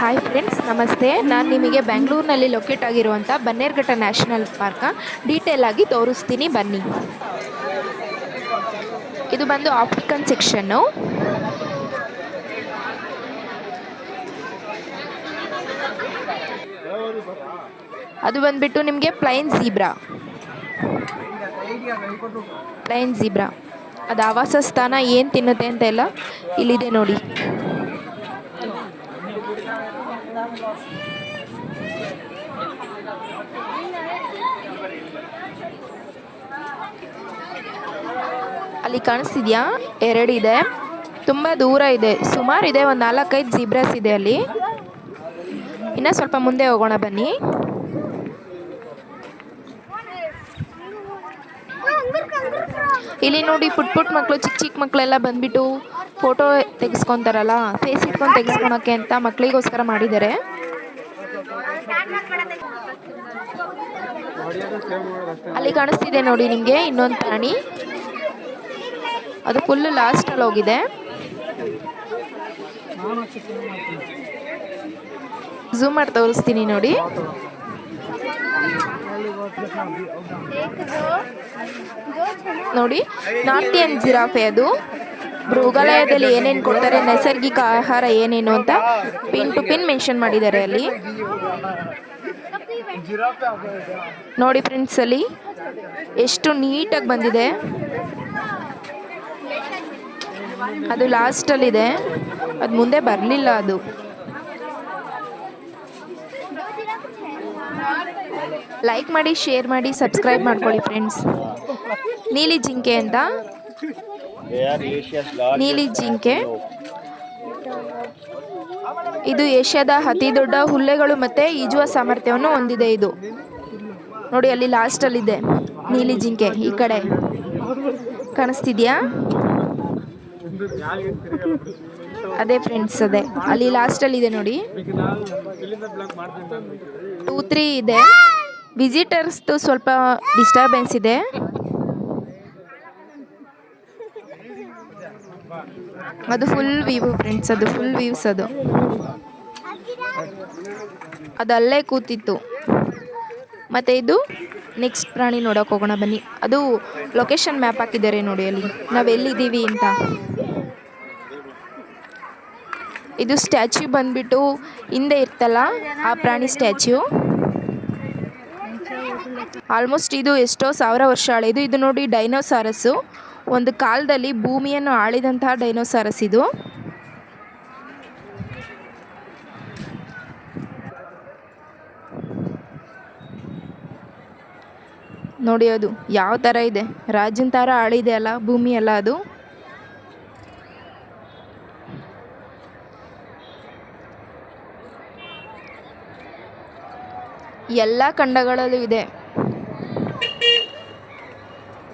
Hi friends ನಮಸ್ತೆ. ನಾನು ನಿಮಗೆ ಬೆಂಗಳೂರಿನಲ್ಲಿ ಲೊಕೇಟ್ ಆಗಿರುವಂಥ ಬನ್ನೇರ್ಘಟ್ಟ ನ್ಯಾಷನಲ್ ಪಾರ್ಕ್ ಡೀಟೇಲ್ ಆಗಿ ತೋರಿಸ್ತೀನಿ. ಬನ್ನಿ. ಇದು ಬಂದು ಆಫ್ರಿಕನ್ ಸೆಕ್ಷನ್ನು ಅದು ಬಂದ್ಬಿಟ್ಟು ನಿಮಗೆ ಪ್ಲೈನ್ ಜೀಬ್ರಾ ಪ್ಲೈನ್ ಜೀಬ್ರಾ ಅದು ಆವಾಸ ಸ್ಥಾನ ಏನು ತಿನ್ನುತ್ತೆ ಅಂತ ಎಲ್ಲ ಇಲ್ಲಿದೆ ನೋಡಿ. ಅಲ್ಲಿ ಕಾಣಿಸ್ತಿದ್ಯಾ? ಎರಡಿದೆ ತುಂಬ ದೂರ ಇದೆ. ಸುಮಾರು ಇದೆ. ಒಂದು ನಾಲ್ಕೈದು ಜಿಬ್ರಸ್ ಇದೆ ಅಲ್ಲಿ. ಇನ್ನೂ ಸ್ವಲ್ಪ ಮುಂದೆ ಹೋಗೋಣ ಬನ್ನಿ. ಇಲ್ಲಿ ನೋಡಿ ಪುಟ್ ಪುಟ್ ಮಕ್ಕಳು ಚಿಕ್ಕ ಚಿಕ್ಕ ಮಕ್ಕಳೆಲ್ಲ ಬಂದ್ಬಿಟ್ಟು ಫೋಟೋ ತೆಗೆಸ್ಕೊತಾರಲ್ಲ ಫೇಸ್ ಇಟ್ಕೊಂಡು ತೆಗೆಸ್ಕೊಳಕ್ಕೆ ಅಂತ ಮಕ್ಕಳಿಗೋಸ್ಕರ ಮಾಡಿದ್ದಾರೆ. ಅಲ್ಲಿ ಕಾಣಿಸ್ತಿದೆ ನೋಡಿ ನಿಮಗೆ ಇನ್ನೊಂದು ಪ್ರಾಣಿ. ಅದು ಫುಲ್ ಲಾಸ್ಟಲ್ಲಿ ಹೋಗಿದೆ. ಝೂಮ್ ಮಾಡಿ ತೋರಿಸ್ತೀನಿ ನೋಡಿ. ನೋಡಿ ನಾರ್ತಿಯನ್ ಜಿರಾಫೆ ಅದು. ಮೃಗಾಲಯದಲ್ಲಿ ಏನೇನು ಕೊಡ್ತಾರೆ, ನೈಸರ್ಗಿಕ ಆಹಾರ ಏನೇನು ಅಂತ ಪಿನ್ ಟು ಪಿನ್ ಮೆನ್ಷನ್ ಮಾಡಿದ್ದಾರೆ ಅಲ್ಲಿ. ನೋಡಿ ಫ್ರೆಂಡ್ಸ್ ಅಲ್ಲಿ, ಎಷ್ಟು ನೀಟಾಗಿ ಬಂದಿದೆ. ಅದು ಲಾಸ್ಟಲ್ಲಿದೆ ಅದು ಮುಂದೆ ಬರಲಿಲ್ಲ ಅದು. ಲೈಕ್ ಮಾಡಿ ಶೇರ್ ಮಾಡಿ ಸಬ್ಸ್ಕ್ರೈಬ್ ಮಾಡ್ಕೊಳ್ಳಿ ಫ್ರೆಂಡ್ಸ್ ನೀಲಿ ಜಿಂಕೆ ಅಂತ. ನೀಲಿ ಜಿಂಕೆ. ಇದು ಏಷ್ಯಾದ ಅತಿ ದೊಡ್ಡ ಹುಲ್ಲೆಗಳು ಮತ್ತೆ ಈಜುವ ಸಾಮರ್ಥ್ಯವನ್ನು ಹೊಂದಿದೆ ಇದು. ನೋಡಿ, ಅಲ್ಲಿ ಲಾಸ್ಟಲ್ಲಿದೆ ನೀಲಿ ಜಿಂಕೆ ಈ ಕಡೆ. ಕಾಣಿಸ್ತಿದ್ಯಾ? ಅದೇ ಫ್ರೆಂಡ್ಸ್ ಅದೇ. ಅಲ್ಲಿ ಲಾಸ್ಟಲ್ಲಿದೆ ನೋಡಿ. ಟೂ ತ್ರೀ ಇದೆ. ವಿಸಿಟರ್ಸ್ದು ಸ್ವಲ್ಪ ಡಿಸ್ಟರ್ಬೆನ್ಸ್ ಇದೆ. ಅದು ಫುಲ್ ವ್ಯೂ ಫ್ರೆಂಡ್ಸ್ ಅದು ಫುಲ್ ವ್ಯೂಸ್ ಅದು. ಅದು ಅಲ್ಲೇ ಕೂತಿತ್ತು. ಮತ್ತು ಇದು ನೆಕ್ಸ್ಟ್ ಪ್ರಾಣಿ ನೋಡೋಕೆ ಹೋಗೋಣ ಬನ್ನಿ. ಅದು ಲೊಕೇಶನ್ ಮ್ಯಾಪ್ ಹಾಕಿದ್ದಾರೆ ನೋಡಿ ಅಲ್ಲಿ. ನಾವು ಎಲ್ಲಿದ್ದೀವಿ ಅಂತ. ಇದು ಸ್ಟ್ಯಾಚ್ಯೂ ಬಂದ್ಬಿಟ್ಟು ಹಿಂದೆ ಇರ್ತಲ್ಲ, ಆ ಪ್ರಾಣಿ ಸ್ಟ್ಯಾಚ್ಯೂ ಆಲ್ಮೋಸ್ಟ್ ಇದು ಎಷ್ಟೋ ಸಾವಿರ ವರ್ಷ ಹಳೆಯದು ಇದು ನೋಡಿ ಡೈನೋಸಾರಸ್ಸು. ಒಂದು ಕಾಲದಲ್ಲಿ ಭೂಮಿಯನ್ನು ಆಳಿದಂತಹ ಡೈನೋಸಾರಸ್ ಇದು. ನೋಡಿ ಅದು, ಯಾವ ಥರ ಇದೆ? ರಾಜನ ಥರ ಆಳಿದೆ ಅಲ್ಲ ಭೂಮಿ ಅಲ್ಲ ಅದು? ಎಲ್ಲ ಖಂಡಗಳಲ್ಲೂ ಇದೆ.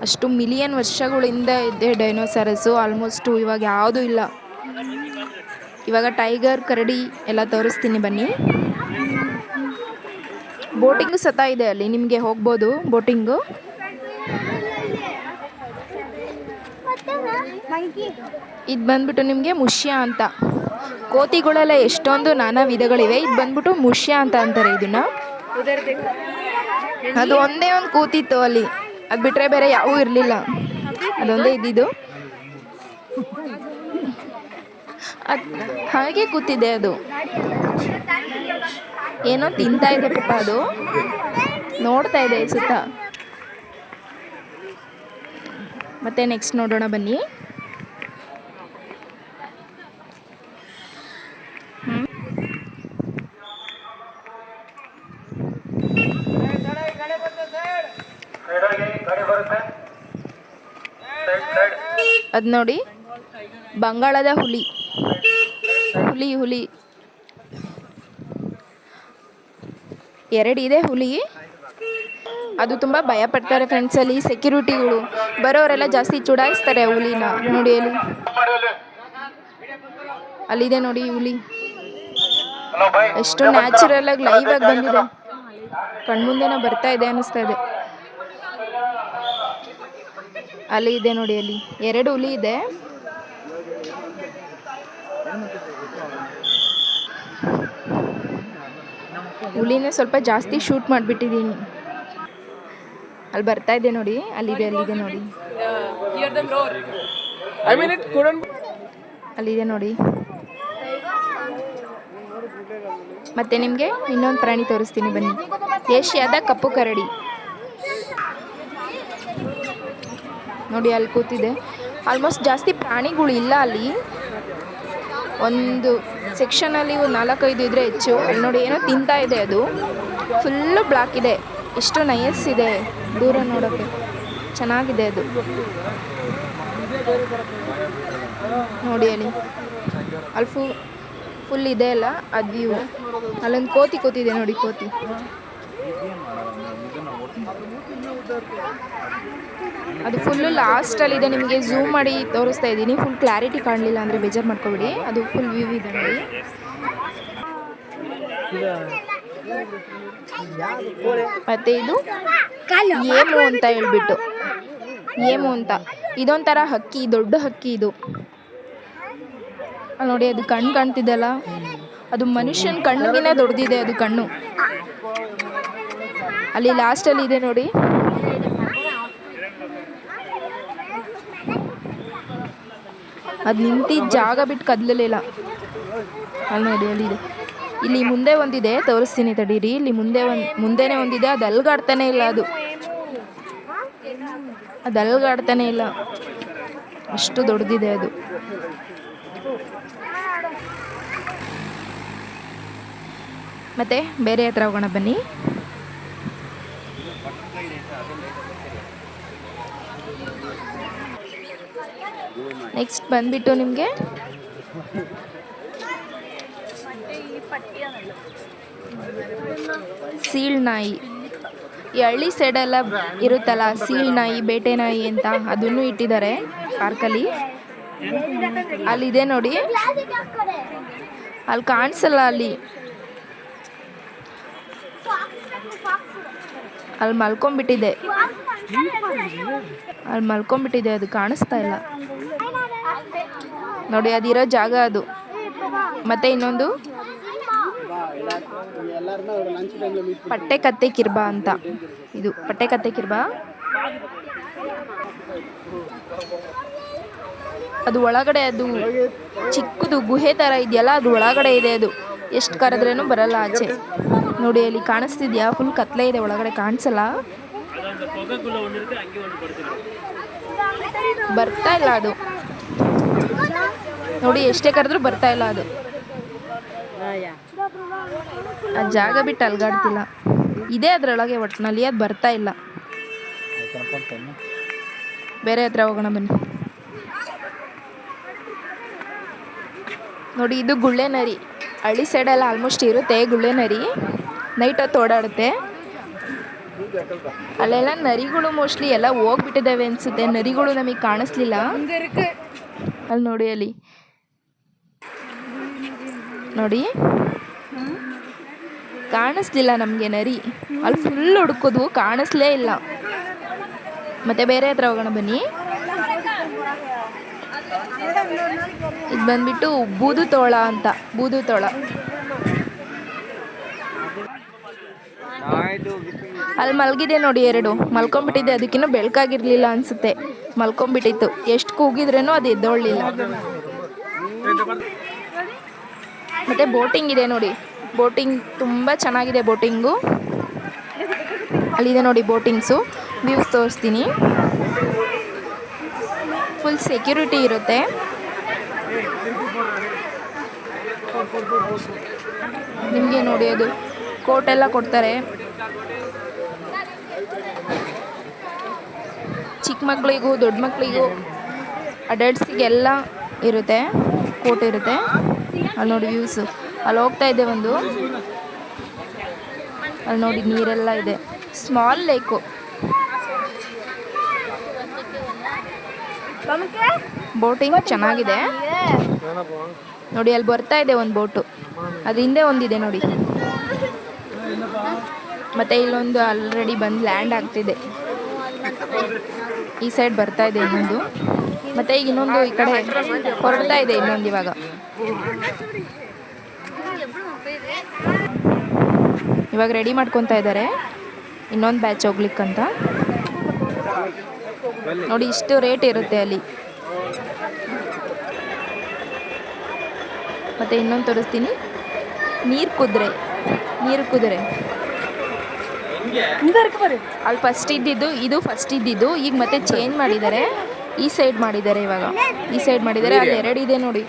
ಅಷ್ಟು ಮಿಲಿಯನ್ ವರ್ಷಗಳಿಂದ ಇದೆ ಡೈನೋಸಾರಸ್ಸು ಆಲ್ಮೋಸ್ಟು ಇವಾಗ ಯಾವುದೂ ಇಲ್ಲ. ಇವಾಗ ಟೈಗರ್, ಕರಡಿ ಎಲ್ಲ ತೋರಿಸ್ತೀನಿ ಬನ್ನಿ. ಬೋಟಿಂಗು ಸತ ಇದೆ ಅಲ್ಲಿ, ನಿಮಗೆ ಹೋಗ್ಬೋದು ಬೋಟಿಂಗು. ಇದು ಬಂದ್ಬಿಟ್ಟು ನಿಮಗೆ ಮುಷ್ಯ ಅಂತ. ಕೋತಿಗಳೆಲ್ಲ ಎಷ್ಟೊಂದು ನಾನಾ ವಿಧಗಳಿವೆ, ಇದು ಬಂದ್ಬಿಟ್ಟು ಮುಷ್ಯ ಅಂತ ಅಂತಾರೆ ಇದನ್ನ. ಅದು ಒಂದೇ ಒಂದು ಕೂತಿತ್ತು ಅಲ್ಲಿ. ಅದು ಬಿಟ್ಟರೆ ಬೇರೆ ಯಾವೂ ಇರಲಿಲ್ಲ. ಅದೊಂದೇ ಇದ್ದಿದ್ದು. ಅದು ಹಾಗೆ ಕೂತಿದೆ ಅದು. ಏನೋ ತಿಂತಾ ಇದೆ ಪಾಪ ಅದು. ನೋಡ್ತಾ ಇದೆ ಸುತ್ತ ಮತ್ತೆ ನೆಕ್ಸ್ಟ್ ನೋಡೋಣ ಬನ್ನಿ. ಅದು ನೋಡಿ ಬಂಗಾಳದ ಹುಲಿ. ಹುಲಿ ಹುಲಿ. ಎರಡಿದೆ ಹುಲಿ. ಅದು ತುಂಬ ಭಯ ಪಡ್ತಾರೆ ಫ್ರೆಂಡ್ಸಲ್ಲಿ ಸೆಕ್ಯೂರಿಟಿಗಳು ಬರೋರೆಲ್ಲ ಜಾಸ್ತಿ ಚುಡಾಯಿಸ್ತಾರೆ ಹುಲಿನ ನೋಡಿ ಅಲ್ಲಿ ಅಲ್ಲಿದೆ ನೋಡಿ ಹುಲಿ. ಎಷ್ಟು ನ್ಯಾಚುರಲ್ ಆಗಿ ಲೈವ್ ಆಗಿ ಬಂದಿದೆ. ಕಣ್ಮುಂದೆನ ಬರ್ತಾ ಇದೆ ಅನಿಸ್ತಾ ಇದೆ. ಅಲ್ಲಿ ಇದೆ ನೋಡಿ ಅಲ್ಲಿ. ಎರಡು ಹುಲಿ ಇದೆ. ಹುಲಿನೇ ಸ್ವಲ್ಪ ಜಾಸ್ತಿ ಶೂಟ್ ಮಾಡಿಬಿಟ್ಟಿದ್ದೀನಿ. ಅಲ್ಲಿ ಬರ್ತಾ ಇದೆ ನೋಡಿ ಅಲ್ಲಿದೆ ಅಲ್ಲಿದೆ ನೋಡಿ ಇದೆ ನೋಡಿ. ಅಲ್ಲಿ ಇದೆ mean, it couldn't. ಅಲ್ಲಿದೆ ನೋಡಿ. ಮತ್ತೆ ನಿಮಗೆ ಇನ್ನೊಂದು ಪ್ರಾಣಿ ತೋರಿಸ್ತೀನಿ ಬನ್ನಿ. ಏಷ್ಯಾದ ಕಪ್ಪು ಕರಡಿ. ನೋಡಿ ಅಲ್ಲಿ ಕೂತಿದೆ. ಆಲ್ಮೋಸ್ಟ್ ಜಾಸ್ತಿ ಪ್ರಾಣಿಗಳು ಇಲ್ಲ ಅಲ್ಲಿ. ಒಂದು ಸೆಕ್ಷನಲ್ಲಿ ಒಂದು ನಾಲ್ಕೈದು ಇದ್ರೆ ಹೆಚ್ಚು. ಅಲ್ಲಿ ನೋಡಿ ಏನೋ ತಿಂತಾ ಇದೆ ಅದು. ಫುಲ್ಲು ಬ್ಲಾಕ್ ಇದೆ. ಎಷ್ಟು ನಯಸ್ ಇದೆ. ದೂರ ನೋಡೋಕ್ಕೆ ಚೆನ್ನಾಗಿದೆ ಅದು. ನೋಡಿ ಅಲ್ಲಿ. ಅಲ್ಲಿ ಫು ಫುಲ್ ಇದೆ ಅಲ್ಲ, ಅದು ಅಲ್ಲೊಂದು ಕೋತಿ ಕೂತಿದೆ ನೋಡಿ, ಕೋತಿ. ಅದು ಫುಲ್ಲು ಲಾಸ್ಟಲ್ಲಿದೆ ನಿಮಗೆ ಝೂಮ್ ಮಾಡಿ ತೋರಿಸ್ತಾ ಇದ್ದೀನಿ. ಫುಲ್ ಕ್ಲಾರಿಟಿ ಕಾಣಲಿಲ್ಲ ಅಂದರೆ ಬೇಜಾರು ಮಾಡ್ಕೊಬಿಡಿ. ಅದು ಫುಲ್ ವ್ಯೂ ಇದೆ ನೋಡಿ. ಮತ್ತೆ ಇದು? ಏಮು ಅಂತ ಹೇಳ್ಬಿಟ್ಟು. ಏಮು ಅಂತ. ಇದೊಂಥರ ಹಕ್ಕಿ, ದೊಡ್ಡ ಹಕ್ಕಿ ಇದು. ನೋಡಿ, ಅದು ಕಣ್ಣು ಕಾಣ್ತಿದ್ದಲ್ಲ ಅದು ಮನುಷ್ಯನ ಕಣ್ಣಿಗಿನ ದೊಡ್ಡದಿದೆ ಅದು ಕಣ್ಣು. ಅಲ್ಲಿ ಲಾಸ್ಟಲ್ಲಿ ಇದೆ ನೋಡಿ. ಅದು ನಿಂತಿದ್ದ ಜಾಗ ಬಿಟ್ಟು ಕದಲಲಿಲ್ಲ ಅಲ್ಲಿ ನೋಡಿ ಅಲ್ಲಿದೆ ಇಲ್ಲಿ ಮುಂದೆ ಒಂದಿದೆ, ತೋರಿಸ್ತೀನಿ ತಡೀರಿ. ಇಲ್ಲಿ ಮುಂದೆ ಒಂದು, ಮುಂದೆನೇ ಒಂದಿದೆ, ಅದು ಅಲ್ಗಾಡ್ತಾನೆ ಇಲ್ಲ ಅದು. ಅದು ಅಲ್ಗಾಡ್ತಾನೆ ಇಲ್ಲ. ಅಷ್ಟು ದೊಡ್ಡದಿದೆ ಅದು. ಮತ್ತೆ ಬೇರೆ ಹತ್ರ ಹೋಗೋಣ ಬನ್ನಿ. ನೆಕ್ಸ್ಟ್ ಬಂದ್ಬಿಟ್ಟು ನಿಮಗೆ? ಸೀಳ್ ನಾಯಿ. ಈ ಹಳ್ಳಿ ಸೈಡೆಲ್ಲ ಇರುತ್ತಲ್ಲ, ಸೀಳ್ ನಾಯಿ, ಬೇಟೆ ನಾಯಿ ಅಂತ ಅದನ್ನು ಇಟ್ಟಿದ್ದಾರೆ ಪಾರ್ಕಲ್ಲಿ ಅಲ್ಲಿದೆ ನೋಡಿ. ಅಲ್ಲಿ ಕಾಣಿಸಲ್ಲ ಅಲ್ಲಿ. ಅಲ್ಲಿ ಮಲ್ಕೊಂಡ್ಬಿಟ್ಟಿದೆ. ಅಲ್ಲಿ ಮಲ್ಕೊಂಡ್ಬಿಟ್ಟಿದೆ, ಅದು ಕಾಣಿಸ್ತಾ ಇಲ್ಲ. ನೋಡಿ, ಅದಿರೋ ಜಾಗ ಅದು. ಮತ್ತೆ ಇನ್ನೊಂದು? ಪಟ್ಟೆ ಕತ್ತೆ ಕಿರ್ಬಾ ಅಂತ. ಇದು ಪಟ್ಟೆ ಕತ್ತೆ ಕಿರ್ಬಾ? ಅದು ಒಳಗಡೆ ಅದು ಚಿಕ್ಕದು ಗುಹೆ ತರ ಇದೆಯಲ್ಲ, ಅದು ಒಳಗಡೆ ಇದೆ ಅದು. ಎಷ್ಟು ಕರೆದ್ರೇನು ಬರಲ್ಲ ಆಚೆ. ನೋಡಿ, ಅಲ್ಲಿ ಕಾಣಿಸ್ತಿದ್ಯಾ? ಫುಲ್ ಕತ್ಲೆ ಇದೆ ಒಳಗಡೆ, ಕಾಣಿಸಲ್ಲ? ಬರ್ತಾ ಇಲ್ಲ ಅದು. ನೋಡಿ, ಎಷ್ಟೇ ಕರೆದ್ರು ಬರ್ತಾ ಇಲ್ಲ ಅದು. ಆ ಜಾಗ ಬಿಟ್ಟು ಅಲ್ಗಾಡ್ತಿಲ್ಲ. ಇದೆ ಅದರೊಳಗೆ ಒಟ್ಟಿನಲ್ಲಿ ಅದು ಬರ್ತಾ ಇಲ್ಲ. ಬೇರೆ ಹತ್ರ ಹೋಗೋಣ ಬನ್ನಿ. ನೋಡಿ, ಇದು ಗುಳ್ಳೆ ನರಿ. ಹಳ್ಳಿ ಸೈಡೆಲ್ಲ ಆಲ್ಮೋಸ್ಟ್ ಇರುತ್ತೆ, ಗುಳ್ಳೆ ನರಿ. ನೈಟ್ ಹೊತ್ತು ಓಡಾಡುತ್ತೆ. ಅಲ್ಲೆಲ್ಲ ನರಿಗಳು ಮೋಸ್ಟ್ಲಿ ಎಲ್ಲ ಹೋಗ್ಬಿಟ್ಟಿದ್ದಾವೆ ಅನ್ಸುತ್ತೆ. ನರಿಗಳು ನಮಗೆ ಕಾಣಿಸ್ಲಿಲ್ಲ. ಅಲ್ಲಿ ನೋಡಿ ಅಲ್ಲಿ. ನೋಡಿ. ಕಾಣಿಸ್ಲಿಲ್ಲ ನಮಗೆ ನರಿ. ಅಲ್ಲಿ ಫುಲ್ ಹುಡುಕೋದು ಕಾಣಿಸ್ಲೇ ಇಲ್ಲ. ಮತ್ತೆ ಬೇರೆ ಹತ್ರ ಹೋಗೋಣ ಬನ್ನಿ. ಇದು ಬಂದ್ಬಿಟ್ಟು ಬೂದು ತೋಳ ಅಂತ, ಬೂದು ತೋಳ. ಅಲ್ಲಿ ಮಲಗಿದೆ ನೋಡಿ ಎರಡು. ಮಲ್ಕೊಂಡ್ಬಿಟ್ಟಿದೆ ಅದಕ್ಕಿನ್ನೂ ಬೆಳಕಾಗಿರ್ಲಿಲ್ಲ ಅನ್ಸುತ್ತೆ. ಮಲ್ಕೊಂಡ್ಬಿಟ್ಟಿತ್ತು. ಎಷ್ಟು ಕೂಗಿದ್ರೇನೋ ಅದು ಎದ್ದೊಳ್ಳಿಲ್ಲ ಮತ್ತೆ ಬೋಟಿಂಗ್ ಇದೆ ನೋಡಿ. ಬೋಟಿಂಗ್ ತುಂಬ ಚೆನ್ನಾಗಿದೆ ಬೋಟಿಂಗು. ಅಲ್ಲಿದೆ ನೋಡಿ ಬೋಟಿಂಗ್ಸು. ವ್ಯೂಸ್ ತೋರಿಸ್ತೀನಿ. ಫುಲ್ ಸೆಕ್ಯೂರಿಟಿ ಇರುತ್ತೆ. ನಿಮಗೆ ನೋಡಿ ಅದು. ಕೋಟ್ ಎಲ್ಲ ಕೊಡ್ತಾರೆ. ಚಿಕ್ಕ ಮಕ್ಕಳಿಗೂ ದೊಡ್ಡ ಮಕ್ಕಳಿಗೂ ಅಡಲ್ಟ್ಸಿಗೆಲ್ಲ ಇರುತ್ತೆ, ಕೋಟ್ ಇರುತ್ತೆ. ಅಲ್ಲಿ ನೋಡಿ ವ್ಯೂಸು ಅಲ್ಲಿ ಹೋಗ್ತಾ ಇದೆ ಒಂದು. ಅಲ್ಲಿ ನೋಡಿ ನೀರೆಲ್ಲ ಇದೆ. ಸ್ಮಾಲ್ ಲೇಕು ಬೋಟಿಂಗ್ ಚೆನ್ನಾಗಿದೆ. ನೋಡಿ, ಅಲ್ಲಿ ಬರ್ತಾ ಇದೆ ಒಂದು ಬೋಟು. ಅದ್ರ ಹಿಂದೆ ಒಂದಿದೆ ನೋಡಿ. ಮತ್ತೆ ಇಲ್ಲೊಂದು ಆಲ್ರೆಡಿ ಬಂದು ಲ್ಯಾಂಡ್ ಆಗ್ತಿದೆ. ಈ ಸೈಡ್ ಬರ್ತಾ ಇದೆ ಇನ್ನೊಂದು. ಮತ್ತೆ ಈಗ ಇನ್ನೊಂದು ಈ ಕಡೆ ಹೊರಡ್ತಾ ಇದೆ ಇನ್ನೊಂದು ಇವಾಗ. ಇವಾಗ ರೆಡಿ ಮಾಡ್ಕೊತಾ ಇದ್ದಾರೆ ಇನ್ನೊಂದು ಬ್ಯಾಚ್ ಹೋಗ್ಲಿಕ್ಕಂತ. ನೋಡಿ ಇಷ್ಟು ರೇಟ್ ಇರುತ್ತೆ ಅಲ್ಲಿ. ಮತ್ತೆ ಇನ್ನೊಂದು ತೋರಿಸ್ತೀನಿ. ನೀರು ಕುದುರೆ. ನೀರು ಕುದುರೆ. ಅಲ್ಲಿ ಫಸ್ಟ್ ಇದ್ದಿದ್ದು, ಇದು ಫಸ್ಟ್ ಇದ್ದಿದ್ದು, ಈಗ ಮತ್ತೆ ಚೇಂಜ್ ಮಾಡಿದ್ದಾರೆ. ಈ ಸೈಡ್ ಮಾಡಿದ್ದಾರೆ ಇವಾಗ. ಈ ಸೈಡ್ ಮಾಡಿದ್ದಾರೆ ಅಲ್ಲಿ ಎರಡು ಇದೆ ನೋಡಿ.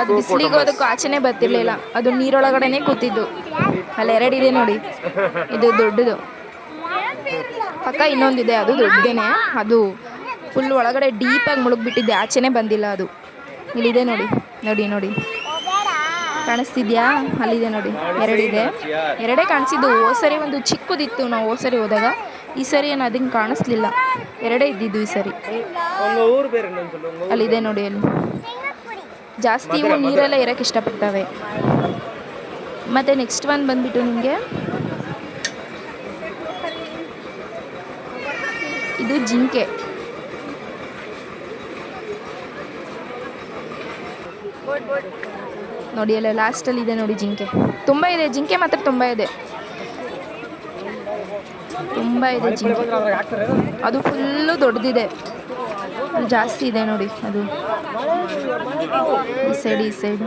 ಅದು ಬಿಸಿಲಿಗೂ ಅದಕ್ಕೆ ಆಚೆನೆ ಬರ್ತಿರ್ಲಿಲ್ಲ. ಅದು ನೀರೊಳಗಡೆನೆ ಕೂತಿದ್ದು. ಅಲ್ಲಿ ಎರಡಿದೆ ನೋಡಿ. ಇದು ದೊಡ್ಡದು. ಪಕ್ಕ ಇನ್ನೊಂದಿದೆ, ಅದು ದೊಡ್ಡದೇನೆ. ಅದು ಫುಲ್ ಒಳಗಡೆ ಡೀಪಾಗಿ ಮುಳುಗ್ಬಿಟ್ಟಿದ್ದೆ ಆಚೆನೆ ಬಂದಿಲ್ಲ ಅದು. ಇಲ್ಲಿದೆ ನೋಡಿ. ನೋಡಿ ನೋಡಿ. ಕಾಣಿಸ್ತಿದ್ಯಾ? ಅಲ್ಲಿದೆ ನೋಡಿ ಎರಡಿದೆ. ಎರಡೇ ಕಾಣಿಸಿದ್ದು. ಓ ಸರಿ ಒಂದು ಚಿಕ್ಕದಿತ್ತು ನಾವು ಓ ಸರಿ ಹೋದಾಗ. ಈ ಸರಿ ಏನು ಅದಕ್ಕೆ ಕಾಣಿಸ್ಲಿಲ್ಲ. ಎರಡೇ ಇದ್ದಿದ್ದು ಈ ಸರಿ. ಅಲ್ಲಿದೆ ನೋಡಿ ಅಲ್ಲಿ. ಜಾಸ್ತಿ ಇವು ನೀರೆಲ್ಲ ಇರೋಕ್ಕೆ ಇಷ್ಟಪಡ್ತವೆ. ಮತ್ತು ನೆಕ್ಸ್ಟ್ ಒಂದು ಬಂದ್ಬಿಟ್ಟು ನಿಮಗೆ. ಇದು ಜಿಂಕೆ. ನೋಡಿ ಎಲ್ಲ ಲಾಸ್ಟಲ್ಲಿ ಇದೆ ನೋಡಿ ಜಿಂಕೆ. ತುಂಬ ಇದೆ, ಜಿಂಕೆ ಮಾತ್ರ ತುಂಬ ಇದೆ. ತುಂಬ ಇದೆ ಜಿಂಕೆ. ಅದು ಫುಲ್ಲು ದೊಡ್ಡದಿದೆ. ಜಾಸ್ತಿ ಇದೆ ನೋಡಿ ಅದು. ಈ ಸೈಡ್ ಈ ಸೈಡ್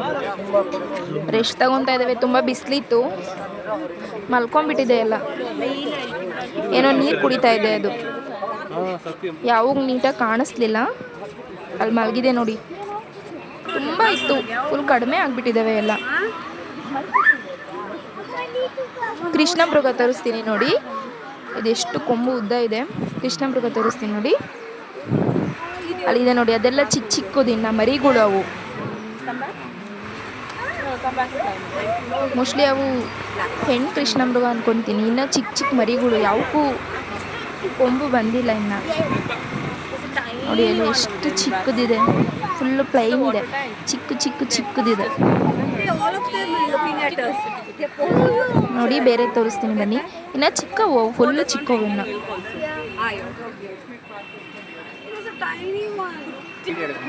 ರೆಸ್ಟ್ ತಗೊತಾ ಇದ್ದಾವೆ, ತುಂಬ ಬಿಸಿಲಿತ್ತು. ಮಲ್ಕೊಂಡ್ಬಿಟ್ಟಿದೆ ಎಲ್ಲ. ಏನೋ ನೀರು ಕುಡಿತಾ ಇದೆ ಅದು. ಯಾವಾಗ ನೀಟಾಗಿ ಕಾಣಿಸ್ಲಿಲ್ಲ. ಅಲ್ಲಿ ಮಲಗಿದೆ ನೋಡಿ. ಇತ್ತು. ಫುಲ್ ಕಡಿಮೆ ಆಗಿಬಿಟ್ಟಿದ್ದಾವೆ ಎಲ್ಲ. ಕೃಷ್ಣ ಮೃಗ ತೋರಿಸ್ತೀನಿ ನೋಡಿ. ಇದೆಷ್ಟು ಕೊಂಬು ಉದ್ದ ಇದೆ. ಕೃಷ್ಣ ಮೃಗ ತೋರಿಸ್ತೀನಿ ನೋಡಿ. ಅಲ್ಲಿದೆ ನೋಡಿ, ಅದೆಲ್ಲ ಚಿಕ್ಕ ಚಿಕ್ಕದು ಇನ್ನು ಮರಿಗಳು ಅವು. ಮೋಸ್ಟ್ಲಿ ಅವು ಹೆಣ್ಣು ಕೃಷ್ಣ ಮೃಗ ಅನ್ಕೊತೀನಿ. ಇನ್ನು ಚಿಕ್ಕ ಚಿಕ್ಕ ಮರಿಗಳು, ಯಾವಕ್ಕೂ ಕೊಂಬು ಬಂದಿಲ್ಲ ಇನ್ನು. ನೋಡಿ, ಅಲ್ಲಿ ಎಷ್ಟು ಚಿಕ್ಕದಿದೆ. ಫುಲ್ಲು ಪ್ಲೈನ್ ಇದೆ. ಚಿಕ್ಕ ಚಿಕ್ಕ, ಚಿಕ್ಕದಿದೆ. ನೋಡಿ, ಬೇರೆ ತೋರಿಸ್ತೀನಿ ಬನ್ನಿ. ಇನ್ನು ಚಿಕ್ಕವು ಫುಲ್ಲು ಚಿಕ್ಕವು ಇನ್ನು.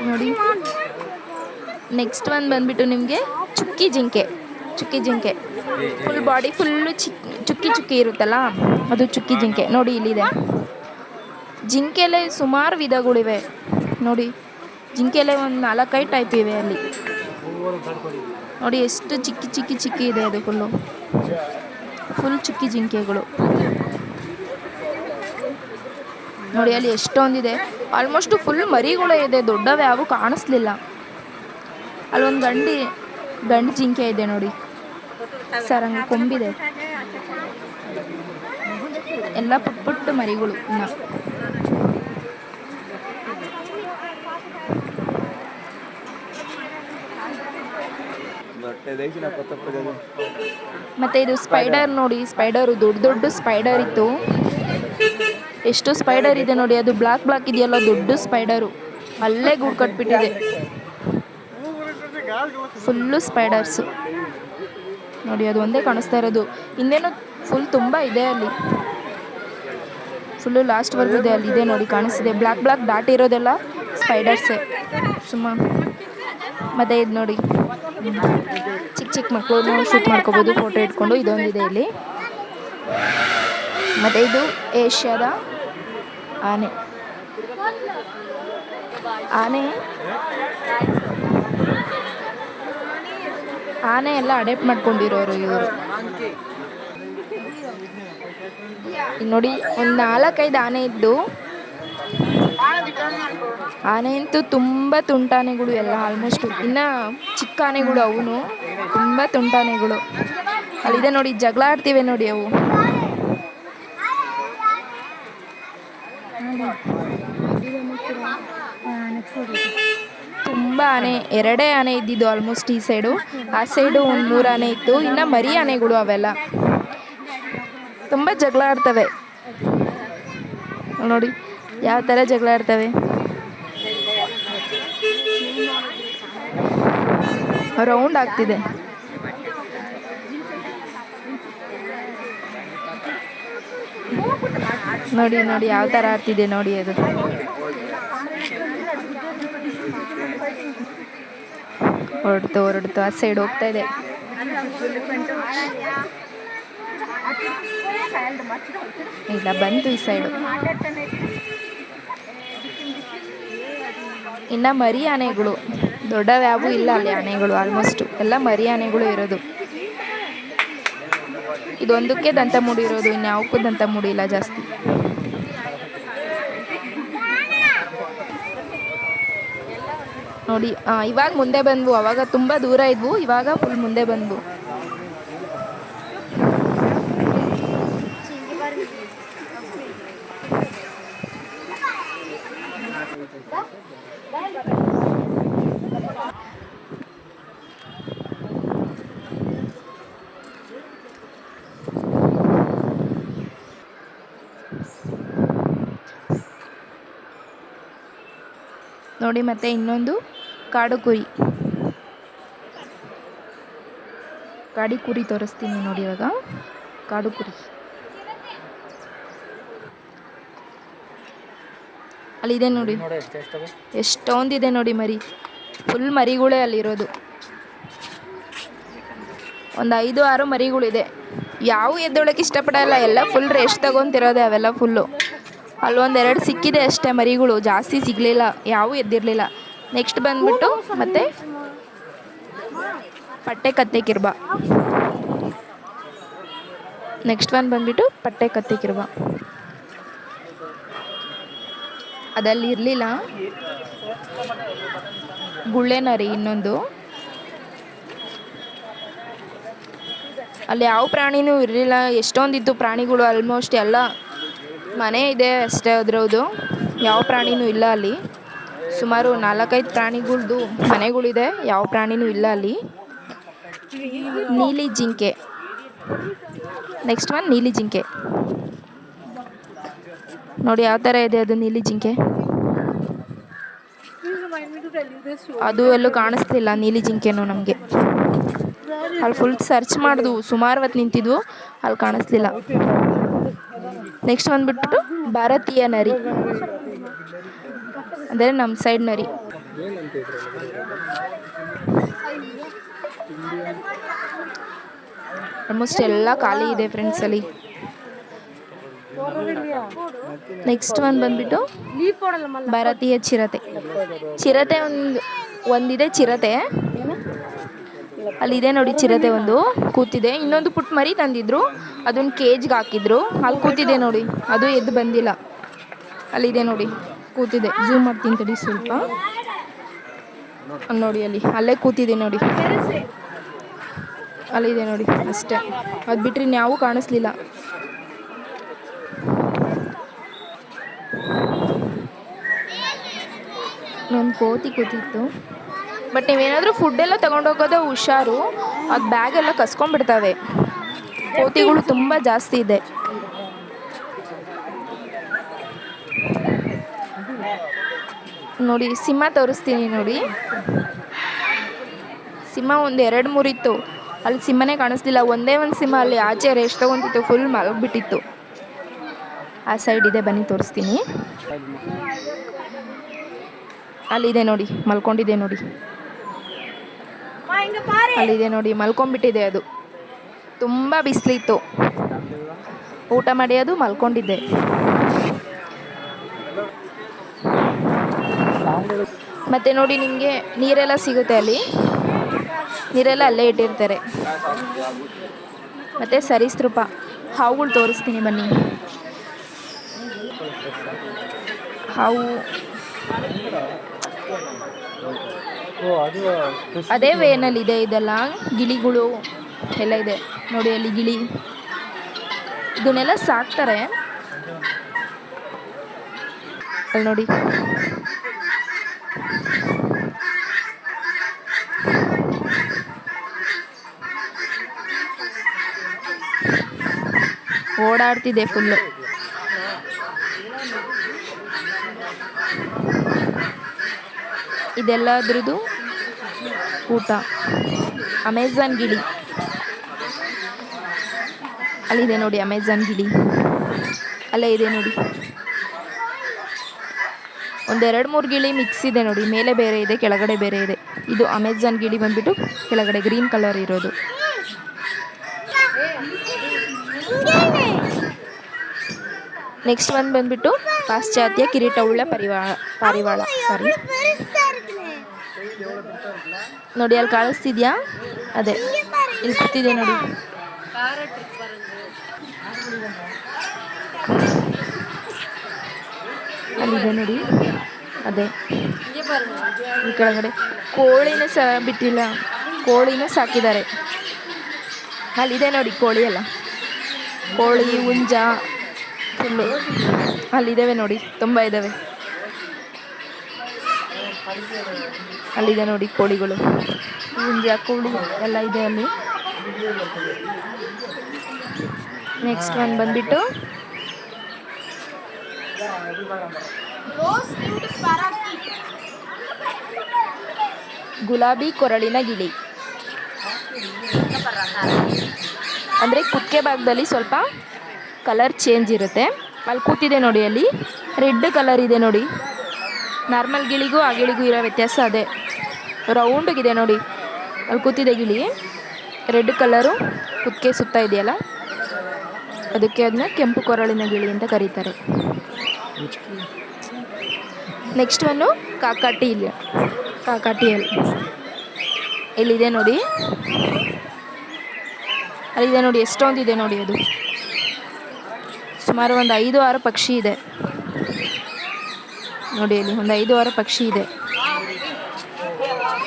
ನೋಡಿ. ನೆಕ್ಸ್ಟ್ ಒಂದು ಬಂದ್ಬಿಟ್ಟು ನಿಮಗೆ ಚುಕ್ಕಿ ಜಿಂಕೆ. ಚುಕ್ಕಿ ಜಿಂಕೆ. ಫುಲ್ ಬಾಡಿ ಫುಲ್ಲು ಚಿಕ್, ಚುಕ್ಕಿ ಚುಕ್ಕಿ ಇರುತ್ತಲ್ಲ? ಅದು ಚುಕ್ಕಿ ಜಿಂಕೆ. ನೋಡಿ, ಇಲ್ಲಿದೆ. ಜಿಂಕೆಲೆ ಸುಮಾರು ವಿಧಗಳಿವೆ. ನೋಡಿ. ಜಿಂಕೆಲೆ ಒಂದು ನಾಲ್ಕೈದು ಟೈಪ್ ಇವೆ ಅಲ್ಲಿ. ನೋಡಿ ಎಷ್ಟು ಚಿಕ್ಕಿ ಚಿಕ್ಕಿ ಚಿಕ್ಕಿ ಇದೆ ಅದು ಫುಲ್ಲು ಫುಲ್ ಚಿಕ್ಕಿ ಜಿಂಕೆಗಳು. ನೋಡಿ ಅಲ್ಲಿ ಎಷ್ಟೊಂದಿದೆ. ಆಲ್ಮೋಸ್ಟ್ ಫುಲ್ ಮರಿಗಳೇ ಇದೆ, ದೊಡ್ಡವೆ ಯಾವು ಕಾಣಿಸ್ಲಿಲ್ಲ. ಅಲ್ಲೊಂದು ಗಂಡಿ, ಗಂಡು ಜಿಂಕೆ ಇದೆ ನೋಡಿ. ಸರ್, ಹಂಗೆ ಕೊಂಬಿದೆ. ಎಲ್ಲ ಪುಟ್ ಪುಟ್ಟ ಮರಿಗಳು ಇನ್ನು. ಮತ್ತೆ ಇದು ಸ್ಪೈಡರ್ ನೋಡಿ ಸ್ಪೈಡರ್ ದೊಡ್ಡ ದೊಡ್ಡ ಸ್ಪೈಡರ್ ಇತ್ತು. ಎಷ್ಟು ಸ್ಪೈಡರ್ ಇದೆ ನೋಡಿ, ಅದು ಬ್ಲಾಕ್ ಬ್ಲಾಕ್ ಇದೆಯಲ್ಲ, ದೊಡ್ಡ ಸ್ಪೈಡರ್ ಅಲ್ಲೇ ಗೂಡು ಕಟ್ಬಿಟ್ಟಿದೆ. ಫುಲ್ಲು ಸ್ಪೈಡರ್ಸ್ ನೋಡಿ, ಅದು ಒಂದೇ ಕಾಣಿಸ್ತಾ ಇರೋದು. ಇನ್ನೇನು ಫುಲ್ ತುಂಬ ಇದೆ ಅಲ್ಲಿ. ಫುಲ್ಲು ಲಾಸ್ಟ್ವರೆಗೂ ಇದೆ ಅಲ್ಲಿ, ಇದೆ ನೋಡಿ, ಕಾಣಿಸ್ತಿದೆ. ಬ್ಲಾಕ್ ಬ್ಲಾಕ್ ಡಾಟ್ ಇರೋದೆಲ್ಲ ಸ್ಪೈಡರ್ಸೇ ಸುಮ್ಮ ಮತ್ತು ಇದು ನೋಡಿ. ಚಿಕ್ಕ ಚಿಕ್ಕ ಮಕ್ಕಳು ಶೂಟ್ ಮಾಡ್ಕೋಬೋದು ಫೋಟೋ ಇಟ್ಕೊಂಡು ಇದೊಂದಿದೆ ಇಲ್ಲಿ. ಮತ್ತೆ ಇದು ಏಷ್ಯಾದ ಆನೆ. ಆನೆ. ಆನೆ ಎಲ್ಲ ಅಡಾಪ್ಟ್ ಮಾಡ್ಕೊಂಡಿರೋರು ಇವರು. ನೋಡಿ ಒಂದು ನಾಲ್ಕೈದು ಆನೆ ಇದ್ದು. ಆನೆ ಅಂತೂ ತುಂಬ ತುಂಟಾನೆಗಳು ಎಲ್ಲ ಆಲ್ಮೋಸ್ಟ್ ಇನ್ನು ಚಿಕ್ಕ ಆನೆಗಳು ಅವನು. ತುಂಬ ತುಂಟಾನೆಗಳು. ಅಲ್ಲಿದೆ ನೋಡಿ, ಜಗಳ ಆಡ್ತೀವಿ ನೋಡಿ ಅವು. ತುಂಬ ಆನೆ, ಎರಡೇ ಆನೆ ಇದ್ದಿದ್ದು ಆಲ್ಮೋಸ್ಟ್ ಈ ಸೈಡು ಆ ಸೈಡು ಒಂದು ಮೂರು ಆನೆ ಇತ್ತು. ಇನ್ನು ಮರಿ ಆನೆಗಳು ಅವೆಲ್ಲ. ತುಂಬ ಜಗಳ ಆಡ್ತವೆ. ನೋಡಿ, ಯಾವ ಥರ ಜಗಳ ಆಡ್ತವೆ? ರೌಂಡ್ ಆಗ್ತಿದೆ. ನೋಡಿ ನೋಡಿ, ಯಾವ ಥರ ಆಡ್ತಿದೆ ನೋಡಿ ಅದು. ಹೊರಡ್ತು ಹೊರಡ್ತು, ಆ ಸೈಡ್ ಹೋಗ್ತಾ ಇದೆ. ಇಲ್ಲ, ಬಂತು ಈ ಸೈಡು ಇನ್ನ ಮರಿ ಆನೆಗಳು ದೊಡ್ಡವು ವ್ಯಾಬು ಇಲ್ಲ ಅಲ್ಲಿ ಆನೆಗಳು ಆಲ್ಮೋಸ್ಟ್ ಎಲ್ಲ ಮರಿ ಆನೆಗಳು ಇರೋದು. ಇದೊಂದಕ್ಕೆ ದಂತ ಮೂಡಿರೋದು ಇರೋದು ಇನ್ಯಾವಕ್ಕೂ ದಂತ ಮೂಡಿಲ್ಲ ಜಾಸ್ತಿ. ನೋಡಿ ಇವಾಗ ಮುಂದೆ ಬಂದ್ವು, ಅವಾಗ ತುಂಬ ದೂರ ಇದ್ವು, ಇವಾಗ ಫುಲ್ ಮುಂದೆ ಬಂದ್ವು. ನೋಡಿ ಮತ್ತೆ ಇನ್ನೊಂದು ಕಾಡು ಕುರಿ ಕಾಡಿ ಕುರಿ ತೋರಿಸ್ತೀನಿ ನೋಡಿ ಇವಾಗ. ಕಾಡು ಕುರಿ ಅಲ್ಲಿದೆ ನೋಡಿ. ಎಷ್ಟೊಂದಿದೆ ನೋಡಿ ಮರಿ. ಫುಲ್ ಮರಿಗಳೇ ಅಲ್ಲಿರೋದು. ಒಂದು ಐದು ಆರು ಮರಿಗಳಿದೆ. ಯಾವ ಎದ್ದೊಳಕ್ಕೆ ಇಷ್ಟಪಡಲ್ಲ ಎಲ್ಲ ಫುಲ್ ರೆಸ್ಟ್ ತಗೊಂತಿರೋದೆ ಅವೆಲ್ಲ ಫುಲ್ಲು ಅಲ್ಲೊಂದು ಒಂದೆರಡು ಸಿಕ್ಕಿದೆ ಅಷ್ಟೇ ಮರಿಗಳು. ಜಾಸ್ತಿ ಸಿಗಲಿಲ್ಲ. ಯಾವೂ ಎದ್ದಿರಲಿಲ್ಲ. ನೆಕ್ಸ್ಟ್ ಬಂದ್ಬಿಟ್ಟು ಮತ್ತೆ ಪಟ್ಟೆ ಕತ್ತೆ ಕಿರ್ಬ. ನೆಕ್ಸ್ಟ್ ಒನ್ ಬಂದ್ಬಿಟ್ಟು ಪಟ್ಟೆ ಕತ್ತೆ ಕಿರ್ಬ. ಅದಲ್ಲಿ ಇರಲಿಲ್ಲ. ಗುಳ್ಳೆನರಿ ಇನ್ನೊಂದು. ಅಲ್ಲಿ ಯಾವ ಪ್ರಾಣಿನೂ ಇರಲಿಲ್ಲ. ಎಷ್ಟೊಂದಿತ್ತು ಪ್ರಾಣಿಗಳು ಆಲ್ಮೋಸ್ಟ್ ಎಲ್ಲ ಮನೆ ಇದೆ ಅಷ್ಟೇ ಅದ್ರದ್ದು. ಯಾವ ಪ್ರಾಣಿನೂ ಇಲ್ಲ ಅಲ್ಲಿ. ಸುಮಾರು ನಾಲ್ಕೈದು ಪ್ರಾಣಿಗಳ್ದು ಮನೆಗಳಿದೆ. ಯಾವ ಪ್ರಾಣಿನೂ ಇಲ್ಲ ಅಲ್ಲಿ. ನೀಲಿ ಜಿಂಕೆ. ನೆಕ್ಸ್ಟ್ ಒನ್ ನೀಲಿ ಜಿಂಕೆ. ನೋಡಿ, ಯಾವ ಥರ ಇದೆ ಅದು ನೀಲಿ ಜಿಂಕೆ? ಅದು ಎಲ್ಲೂ ಕಾಣಿಸ್ತಿಲ್ಲ ನೀಲಿ ಜಿಂಕೆನೂ ನಮಗೆ. ಅಲ್ಲಿ ಫುಲ್ ಸರ್ಚ್ ಮಾಡಿದ್ವು ಸುಮಾರು ಹೊತ್ತು ನಿಂತಿದ್ವು, ಅಲ್ಲಿ ಕಾಣಿಸ್ಲಿಲ್ಲ ನೆಕ್ಸ್ಟ್ ಬಂದ್ಬಿಟ್ಬಿಟ್ಟು ಭಾರತೀಯ ನರಿ. ಅಂದರೆ ನಮ್ಮ ಸೈಡ್ ನರಿ. ಆಲ್ಮೋಸ್ಟ್ ಎಲ್ಲ ಖಾಲಿ ಇದೆ ಫ್ರೆಂಡ್ಸ್ ಅಲ್ಲಿ. ನೆಕ್ಸ್ಟ್ ಒಂದು ಬಂದ್ಬಿಟ್ಟು ಭಾರತೀಯ ಚಿರತೆ. ಚಿರತೆ ಒಂದು ಒಂದಿದೆ ಚಿರತೆ. ಅಲ್ಲಿದೆ ನೋಡಿ ಚಿರತೆ ಒಂದು. ಕೂತಿದೆ. ಇನ್ನೊಂದು ಪುಟ್ ಮರಿ ತಂದಿದ್ರು. ಅದನ್ನ ಕೇಜ್ಗೆ ಹಾಕಿದ್ರು. ಅಲ್ಲಿ ಕೂತಿದೆ ನೋಡಿ. ಅದು ಎದ್ದು ಬಂದಿಲ್ಲ. ಅಲ್ಲಿದೆ ನೋಡಿ. ಕೂತಿದೆ. ಝೂಮ್ ಮಾಡ್ತೀನಿ ತಡಿ ಸ್ವಲ್ಪ. ನೋಡಿ, ಅಲ್ಲಿ. ಅಲ್ಲೇ ಕೂತಿದೆ ನೋಡಿ. ಅಲ್ಲಿದೆ ನೋಡಿ. ಅಷ್ಟೇ. ಅದು ಬಿಟ್ಟರೆ ಇನ್ಯಾವೂ ಕಾಣಿಸ್ಲಿಲ್ಲ. ನನ್ನ ಕೋತಿ ಕೂತಿತ್ತು. ಬಟ್ ನೀವೇನಾದರೂ ಫುಡ್ಡೆಲ್ಲ ತೊಗೊಂಡೋಗೋದು ಹುಷಾರು, ಅದು ಬ್ಯಾಗೆಲ್ಲ ಕಸ್ಕೊಂಡ್ಬಿಡ್ತವೆ. ಕೋತಿಗಳು ತುಂಬ ಜಾಸ್ತಿ ಇದೆ. ನೋಡಿ, ಸಿಂಹ ತೋರಿಸ್ತೀನಿ ನೋಡಿ. ಸಿಂಹ ಒಂದು ಎರಡು ಮೂರಿತ್ತು. ಅಲ್ಲಿ ಸಿಂಹನೇ ಕಾಣಿಸ್ಲಿಲ್ಲ. ಒಂದೇ ಒಂದು ಸಿಂಹ ಅಲ್ಲಿ ಆಚೆ ರೇಷ್ ತೊಗೊಂತಿತ್ತು ಫುಲ್ ಮಲಗಿಬಿಟ್ಟಿತ್ತು. ಆ ಸೈಡ್ ಇದೆ, ಬನ್ನಿ ತೋರಿಸ್ತೀನಿ. ಅಲ್ಲಿದೆ ನೋಡಿ, ಮಲ್ಕೊಂಡಿದೆ ನೋಡಿ. ಅಲ್ಲಿದೆ ನೋಡಿ, ಮಲ್ಕೊಂಡ್ಬಿಟ್ಟಿದೆ ಅದು. ತುಂಬ ಬಿಸಿಲಿತ್ತು. ಊಟ ಮಾಡಿ ಅದು ಮಲ್ಕೊಂಡಿದ್ದೆ. ಮತ್ತೆ ನೋಡಿ ನಿಮಗೆ ನೀರೆಲ್ಲ ಸಿಗುತ್ತೆ ಅಲ್ಲಿ. ನೀರೆಲ್ಲ ಅಲ್ಲೇ ಇಟ್ಟಿರ್ತಾರೆ. ಮತ್ತೆ ಸರಿಸ್ತೃಪ ಹಾವುಗಳು ತೋರಿಸ್ತೀನಿ ಬನ್ನಿ. ಹಾವು ಅದು ವೇನಲ್ಲಿ ಇದೆ ಇದೆಲ್ಲ. ಗಿಳಿಗಳು ಎಲ್ಲ ಇದೆ. ನೋಡಿ ಅಲ್ಲಿ ಗಿಳಿ. ಇದನ್ನೆಲ್ಲ ಸಾಕ್ತಾರೆ. ಅಲ್ಲಿ ನೋಡಿ. ಓಡಾಡ್ತಿದೆ ಫುಲ್ಲು ಇದೆಲ್ಲ ಅದ್ರದ್ದು ಊಟ. ಅಮೆಝಾನ್ ಗಿಳಿ. ಅಲ್ಲಿದೆ ನೋಡಿ ಅಮೆಝಾನ್ ಗಿಳಿ. ಅಲ್ಲೇ ಇದೆ ನೋಡಿ. ಒಂದೆರಡು ಮೂರು ಗಿಳಿ ಮಿಕ್ಸ್ ಇದೆ ನೋಡಿ. ಮೇಲೆ ಬೇರೆ ಇದೆ, ಕೆಳಗಡೆ ಬೇರೆ ಇದೆ. ಇದು ಅಮೆಝಾನ್ ಗಿಳಿ ಬಂದ್ಬಿಟ್ಟು ಕೆಳಗಡೆ ಗ್ರೀನ್ ಕಲರ್ ಇರೋದು. ನೆಕ್ಸ್ಟ್ ಒಂದು ಬಂದ್ಬಿಟ್ಟು ಪಾಶ್ಚಾತ್ಯ ಕಿರೀಟವುಳ್ಳ ಪರಿವಾಳ ಪಾರಿವಾಳ. ಸಾರಿ ನೋಡಿ, ಅಲ್ಲಿ ಕಾಣಿಸ್ತಿದ್ಯಾ? ಅದೇ. ಇಲ್ಲಿ ಕೂತಿದೆ ನೋಡಿ? ಅಲ್ಲಿದೆ ನೋಡಿ. ಅದೇ. ಈ ಕೆಳಗಡೆ ಕೋಳಿನ ಸಹ ಬಿಟ್ಟಿಲ್ಲ. ಕೋಳಿನ ಸಾಕಿದ್ದಾರೆ. ಅಲ್ಲಿದೆ ನೋಡಿ, ಕೋಳಿ ಎಲ್ಲ. ಕೋಳಿ, ಹುಂಜ ಫುಲ್ಲು ಅಲ್ಲಿದ್ದಾವೆ ನೋಡಿ, ತುಂಬ ಇದ್ದಾವೆ. ಅಲ್ಲಿದೆ ನೋಡಿ ಕೋಳಿಗಳು. ಕೋಳಿ ಎಲ್ಲ ಇದೆ ಅಲ್ಲಿ. ನೆಕ್ಸ್ಟ್ ಒಂದು ಬಂದ್ಬಿಟ್ಟು. ಗುಲಾಬಿ ಕೊರಳಿನ ಗಿಳಿ. ಅಂದರೆ ಕುಕ್ಕೆ ಭಾಗದಲ್ಲಿ ಸ್ವಲ್ಪ ಕಲರ್ ಚೇಂಜ್ ಇರುತ್ತೆ. ಅಲ್ಲಿ ಕೂತಿದೆ ನೋಡಿ ಅಲ್ಲಿ. ರೆಡ್ ಕಲರ್ ಇದೆ ನೋಡಿ. ನಾರ್ಮಲ್ ಗಿಳಿಗೂ ಆ ಗಿಳಿಗೂ ಇರೋ ವ್ಯತ್ಯಾಸ ಅದೇ. ರೌಂಡಿಗಿದೆ ನೋಡಿ. ಅಲ್ಲಿ ಕೂತಿದೆ ಗಿಳಿ. ರೆಡ್ ಕಲರು ಕುತ್ತಿಗೆ ಸುತ್ತ ಇದೆಯಲ್ಲ? ಅದಕ್ಕೆ ಅದನ್ನ ಕೆಂಪು ಕೊರಳಿನ ಗಿಳಿ ಅಂತ ಕರೀತಾರೆ. ನೆಕ್ಸ್ಟ್ ಒಂದು ಕಾಕಾಟಿ ಇಲ್ಲಿ. ಕಾಕಾಟಿಯಲ್ಲಿ ಇಲ್ಲಿದೆ ನೋಡಿ. ಅಲ್ಲಿದೆ ನೋಡಿ, ಎಷ್ಟೊಂದಿದೆ ನೋಡಿ ಅದು. ಸುಮಾರು ಒಂದು ಐದು ಆರು ಪಕ್ಷಿ ಇದೆ. ನೋಡಿ ಅಲ್ಲಿ ಒಂದು ಐದು ವಾರ ಪಕ್ಷಿ ಇದೆ.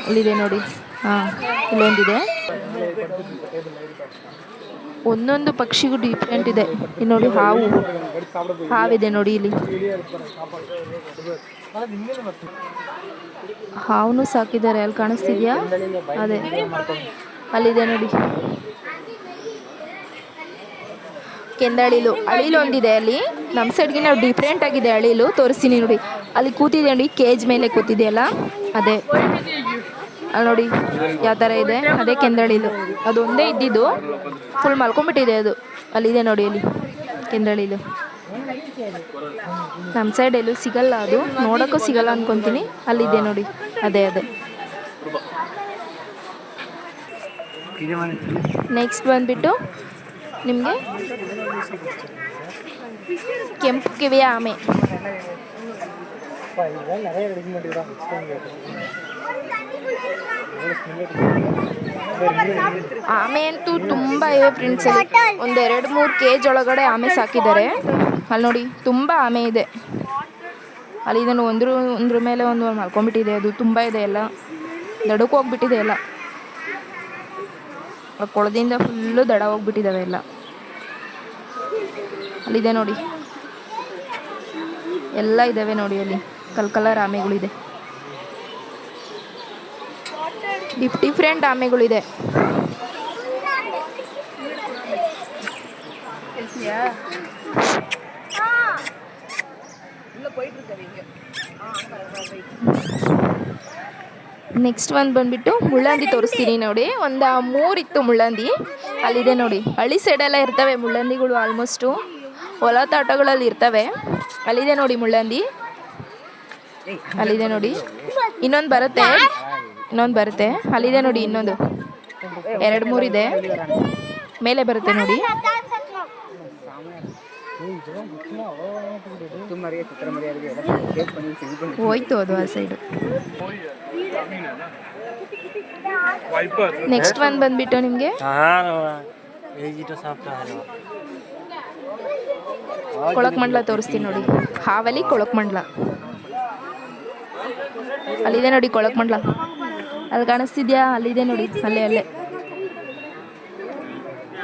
ಅಲ್ಲಿದೆ ನೋಡಿ. ಹಾಂ, ಇಲ್ಲೊಂದಿದೆ. ಒಂದೊಂದು ಪಕ್ಷಿಗೂ ಡಿಫ್ರೆಂಟ್ ಇದೆ. ಇಲ್ಲಿ ನೋಡಿ, ಹಾವು. ಹಾವಿದೆ ನೋಡಿ ಇಲ್ಲಿ. ಹಾವುನು ಸಾಕಿದ್ದಾರೆ. ಅಲ್ಲಿ ಕಾಣಿಸ್ತಿದ್ಯಾ? ಅದೇ. ಅಲ್ಲಿದೆ ನೋಡಿ. ಕೆಂದಳಿಲು ಅಳಿಲು ಒಂದಿದೆ ಅಲ್ಲಿ. ನಮ್ಮ ಸೈಡ್ಗೆ ನಾವು ಡಿಫ್ರೆಂಟ್ ಆಗಿದೆ ಅಳಿಲು. ತೋರಿಸ್ತೀನಿ ನೋಡಿ. ಅಲ್ಲಿ ಕೂತಿದೆ ನೋಡಿ ಕೇಜ್ ಮೇಲೆ ಕೂತಿದೆಯಲ್ಲ ಅದೇ. ಅಲ್ಲಿ ನೋಡಿ, ಯಾವ ಥರ ಇದೆ? ಅದೇ ಕೆಂದಳಿಲು. ಅದು ಒಂದೇ ಇದ್ದಿದ್ದು. ಫುಲ್ ಮಲ್ಕೊಂಬಿಟ್ಟಿದೆ ಅದು. ಅಲ್ಲಿದೆ ನೋಡಿ ಅಲ್ಲಿ, ಕೆಂದಳಿಲು. ನಮ್ಮ ಸೈಡ್ ಎಲ್ಲೂ ಸಿಗಲ್ಲ ಅದು. ನೋಡೋಕ್ಕೂ ಸಿಗಲ್ಲ ಅನ್ಕೊತೀನಿ. ಅಲ್ಲಿದೆ ನೋಡಿ. ಅದೇ ಅದೇ. ನೆಕ್ಸ್ಟ್ ಬಂದ್ಬಿಟ್ಟು ನಿಮಗೆ ಕೆಂಪು ಕಿವಿಯ ಆಮೆ. ಆಮೆ ಅಂತೂ ತುಂಬ ಇವೆ ಫ್ರೆಂಡ್ಸ್ ಒಂದು ಎರಡು ಮೂರು ಕೇಜ್ ಒಳಗಡೆ ಆಮೆ ಸಾಕಿದ್ದಾರೆ. ಅಲ್ಲಿ ನೋಡಿ ತುಂಬಾ ಆಮೆ ಇದೆ. ಅಲ್ಲಿ ಇದನ್ನು ಒಂದ್ರ ಒಂದ್ರ ಮೇಲೆ ಒಂದು ಮಲ್ಕೊಂಡ್ಬಿಟ್ಟಿದೆ. ಅದು ತುಂಬಾ ಇದೆ ಎಲ್ಲ. ದಡಕ್ಕೆ ಹೋಗ್ಬಿಟ್ಟಿದೆ ಎಲ್ಲ. ಕೊಳದಿಂದ ಫುಲ್ಲು ದಡ ಹೋಗ್ಬಿಟ್ಟಿದಾವೆ ಎಲ್ಲ. ಅಲ್ಲಿದೆ ನೋಡಿ. ಎಲ್ಲ ಇದ್ದಾವೆ ನೋಡಿ ಅಲ್ಲಿ. ಕಲ್ ಕಲರ್ ಆಮೆಗಳಿದೆ ಡಿಫ್ ಡಿಫ್ರೆಂಟ್ ಆಮೆಗಳಿದೆ ನೆಕ್ಸ್ಟ್ ಒಂದು ಬಂದ್ಬಿಟ್ಟು ಮುಳ್ಳಂದಿ ತೋರಿಸ್ತೀನಿ ನೋಡಿ. ಒಂದು ಮೂರಿತ್ತು ಮುಳ್ಳಂದಿ. ಅಲ್ಲಿದೆ ನೋಡಿ. ಹಳ್ಳಿ ಸೈಡೆಲ್ಲ ಇರ್ತವೆ ಮುಳ್ಳಂದಿಗಳು ಆಲ್ಮೋಸ್ಟು ಹೊಲ ತೋಟಗಳಲ್ಲಿ ಇರ್ತವೆ. ಅಲ್ಲಿದೆ ನೋಡಿ ಮುಳ್ಳಂದಿ. ಅಲ್ಲಿದೆ ನೋಡಿ. ಇನ್ನೊಂದು ಬರುತ್ತೆ. ಇನ್ನೊಂದು ಬರುತ್ತೆ. ಅಲ್ಲಿದೆ ನೋಡಿ ಇನ್ನೊಂದು. ಎರಡು ಮೂರು ಇದೆ. ಮೇಲೆ ಬರುತ್ತೆ ನೋಡಿ. ಹೋಯ್ತು ಅದು ಆ ಸೈಡು. ನೆಕ್ಸ್ಟ್ ಒಂದು ಬಂದ್ಬಿಟ್ಟು ನಿಮಗೆ? ಕೊಳಕ್ ಮಂಡಲ ತೋರಿಸ್ತೀನಿ ನೋಡಿ. ಹಾವಲಿ ಕೊಳಕ್ ಮಂಡ್ಲ. ಅಲ್ಲಿದೆ ನೋಡಿ ಕೊಳಕ್ ಮಂಡಲ. ಅಲ್ಲಿ ಕಾಣಿಸ್ತಿದ್ಯಾ? ಅಲ್ಲಿದೆ ನೋಡಿ, ಅಲ್ಲೇ ಅಲ್ಲೇ.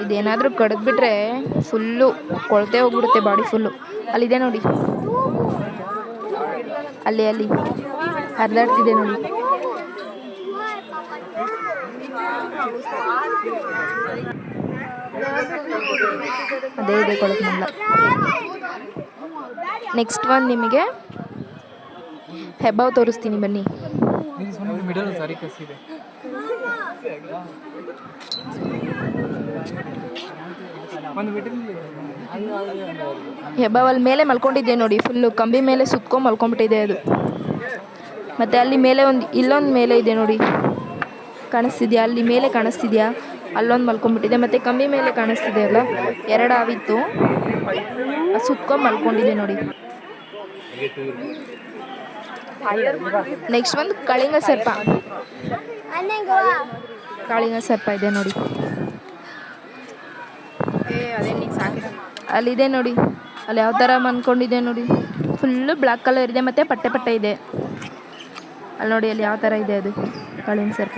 ಇದೇನಾದರೂ ಕಡಿದ್ಬಿಟ್ರೆ ಫುಲ್ಲು ಕೊಳತೆ ಹೋಗ್ಬಿಡುತ್ತೆ ಬಾಡಿ ಫುಲ್ಲು. ಅಲ್ಲಿದೆ ನೋಡಿ. ಅಲ್ಲಿ ಅಲ್ಲಿ. ಹರಿದಾಡ್ತಿದೆ ನೋಡಿ. ಅದೇ ಇದೆ ಕೊಳಕ್ ಮಂಡ್ಲ. ನೆಕ್ಸ್ಟ್ ಒಂದು ನಿಮಗೆ ಹೆಬ್ಬಾವ್ ತೋರಿಸ್ತೀನಿ ಬನ್ನಿ. ಹೆಬ್ಬಾವಲ್ಲಿ ಮೇಲೆ ಮಲ್ಕೊಂಡಿದ್ದೆ ನೋಡಿ ಫುಲ್ಲು ಕಂಬಿ ಮೇಲೆ ಸುತ್ಕೊಂಡು ಮಲ್ಕೊಂಡ್ಬಿಟ್ಟಿದೆ ಅದು. ಮತ್ತು ಅಲ್ಲಿ ಮೇಲೆ ಒಂದು ಇಲ್ಲೊಂದು ಮೇಲೆ ಇದೆ ನೋಡಿ. ಕಾಣಿಸ್ತಿದ್ಯಾ? ಅಲ್ಲಿ ಮೇಲೆ ಕಾಣಿಸ್ತಿದ್ಯಾ? ಅಲ್ಲೊಂದು ಮಲ್ಕೊಂಡ್ಬಿಟ್ಟಿದೆ. ಮತ್ತು ಕಂಬಿ ಮೇಲೆ ಕಾಣಿಸ್ತಿದೆ ಅಲ್ಲ? ಎರಡು ಆವಿತ್ತು. ಸುತ್ಕೊಂಡು ಮಲ್ಕೊಂಡಿದೆ ನೋಡಿ. ನೆಕ್ಸ್ಟ್ ಒಂದು ಕಳಿಂಗ ಸರ್ಪ ಕಳಿಂಗ ಸರ್ಪ ಇದೆ ನೋಡಿ. ಅಲ್ಲಿದೆ ನೋಡಿ. ಅಲ್ಲಿ ಯಾವ ಥರ ಅಂದ್ಕೊಂಡಿದೆ ನೋಡಿ. ಫುಲ್ಲು ಬ್ಲ್ಯಾಕ್ ಕಲರ್ ಇದೆ ಮತ್ತು ಪಟ್ಟೆ ಪಟ್ಟೆ ಇದೆ. ಅಲ್ಲಿ ನೋಡಿ ಅಲ್ಲಿ ಯಾವ ಥರ ಇದೆ ಅದು ಕಳಿಂಗ ಸರ್ಪ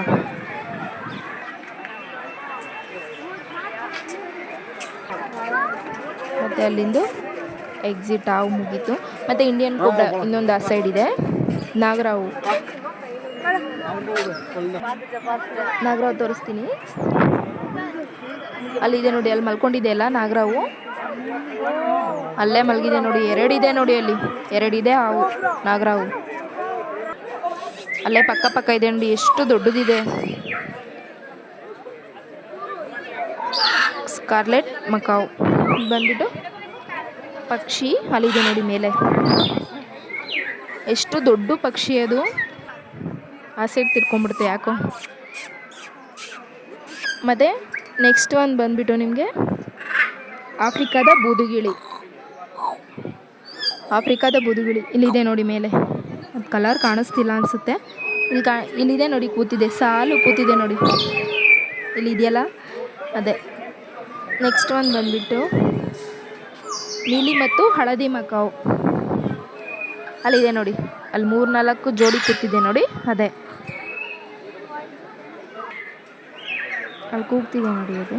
ಮತ್ತು ಅಲ್ಲಿಂದು ಎಕ್ಸಿಟ್ ಹಾವು ಮುಗೀತು. ಮತ್ತು ಇಂಡಿಯನ್ ಕೂಡ ಇನ್ನೊಂದು ಆ ಸೈಡ್ ಇದೆ. ನಾಗರಾವು. ನಾಗರಾವು ತೋರಿಸ್ತೀನಿ. ಅಲ್ಲಿದೆ ನೋಡಿ, ಅಲ್ಲಿ ಮಲ್ಕೊಂಡಿದೆ ಅಲ್ಲ ನಾಗರಾವು. ಅಲ್ಲೇ ಮಲಗಿದೆ ನೋಡಿ ಎರಡಿದೆ ನೋಡಿ ಅಲ್ಲಿ. ಎರಡಿದೆ ಹಾವು ನಾಗರಾವು. ಅಲ್ಲೇ ಪಕ್ಕ ಪಕ್ಕ ಇದೆ ನೋಡಿ, ಎಷ್ಟು ದೊಡ್ಡದಿದೆ. Scarlet macaw. ಬಂದ್ಬಿಟ್ಟು ಪಕ್ಷಿ ಅಲ್ಲಿದೆ ನೋಡಿ ಮೇಲೆ. ಎಷ್ಟು ದೊಡ್ಡ ಪಕ್ಷಿ ಅದು. ಆ ಸೈಡ್ ತಿರ್ಕೊಂಡ್ಬಿಡುತ್ತೆ ಯಾಕೋ. ಮತ್ತು ನೆಕ್ಸ್ಟ್ ಒಂದು ಬಂದುಬಿಟ್ಟು ನಿಮಗೆ ಆಫ್ರಿಕಾದ ಬೂದುಗಿಳಿ. ಆಫ್ರಿಕಾದ ಬೂದುಗಿಳಿ. ಇಲ್ಲಿದೆ ನೋಡಿ ಮೇಲೆ. ಅದು ಕಲರ್ ಕಾಣಿಸ್ತಿಲ್ಲ ಅನಿಸುತ್ತೆ. ಇಲ್ಲಿ ಕಾ, ಇಲ್ಲಿದೆ ನೋಡಿ ಕೂತಿದೆ. ಸಾಲು ಕೂತಿದೆ ನೋಡಿ. ಇಲ್ಲಿ ಇದೆಯಲ್ಲ? ಅದೇ. ನೆಕ್ಸ್ಟ್ ಒಂದು ಬಂದ್ಬಿಟ್ಟು ನೀಲಿ ಮತ್ತು ಹಳದಿ ಮಕಾವು. ಅಲ್ಲಿದೆ ನೋಡಿ. ಅಲ್ಲಿ ಮೂರು ನಾಲ್ಕು ಜೋಡಿ ಕೂತಿದೆ ನೋಡಿ. ಅದೇ. ಅಲ್ಲಿ ಕೂಗ್ತಿದೆ ನೋಡಿ ಅದು.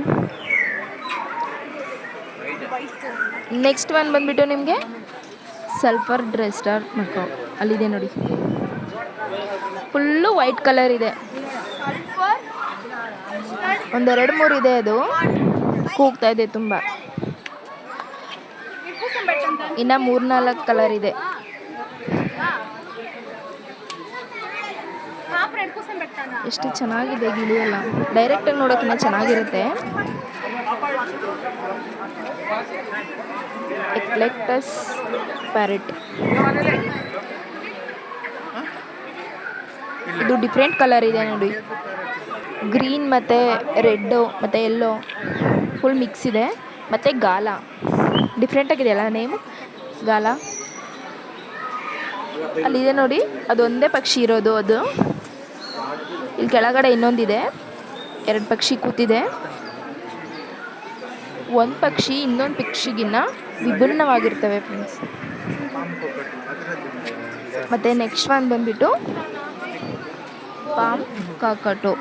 ನೆಕ್ಸ್ಟ್ ಒನ್ ಬಂದ್ಬಿಟ್ಟು ನಿಮಗೆ ಸಲ್ಫರ್ ಡ್ರೆಸ್ಟಾರ್ ಮಕಾವ್. ಅಲ್ಲಿದೆ ನೋಡಿ. ಫುಲ್ಲು ವೈಟ್ ಕಲರ್ ಇದೆ. ಒಂದೆರಡು ಮೂರು ಇದೆ ಅದು. ಕೂಗ್ತಾ ಇದೆ ತುಂಬ. ಇನ್ನು ಮೂರ್ನಾಲ್ಕು ಕಲರ್ ಇದೆ. ಎಷ್ಟು ಚೆನ್ನಾಗಿದೆ ಗಿಳಿ ಎಲ್ಲ. ಡೈರೆಕ್ಟಾಗಿ ನೋಡೋಕ್ಕಿಂತ ಚೆನ್ನಾಗಿರುತ್ತೆ. ಎಕ್ಲೆಕ್ಟಸ್ ಪ್ಯಾರೆಟ್ ಇದು ಡಿಫ್ರೆಂಟ್ ಕಲರ್ ಇದೆ ನೋಡಿ. ಗ್ರೀನ್ ಮತ್ತೆ ರೆಡ್ಡು ಮತ್ತೆ ಎಲ್ಲೋ ಫುಲ್ ಮಿಕ್ಸ್ ಇದೆ. ಮತ್ತೆ ಗಾಲ ಡಿಫ್ರೆಂಟಾಗಿದೆಯಲ್ಲ ನೇಮು ಗಾಲ ಅಲ್ಲಿದೆ ನೋಡಿ ಅದೊಂದೇ ಪಕ್ಷಿ ಇರೋದು ಅದು. ಇಲ್ಲಿ ಕೆಳಗಡೆ ಇನ್ನೊಂದಿದೆ. ಎರಡು ಪಕ್ಷಿ ಕೂತಿದೆ. ಒಂದು ಪಕ್ಷಿ, ಇನ್ನೊಂದು ಪಕ್ಷಿಗಿನ್ನ ವಿಭಿನ್ನವಾಗಿರ್ತವೆ ಫ್ರೆಂಡ್ಸ್ ಮತ್ತು ನೆಕ್ಸ್ಟ್ ಒನ್ ಬಂದ್ಬಿಟ್ಟು ಪಾಮ್ ಕಾಕಟು.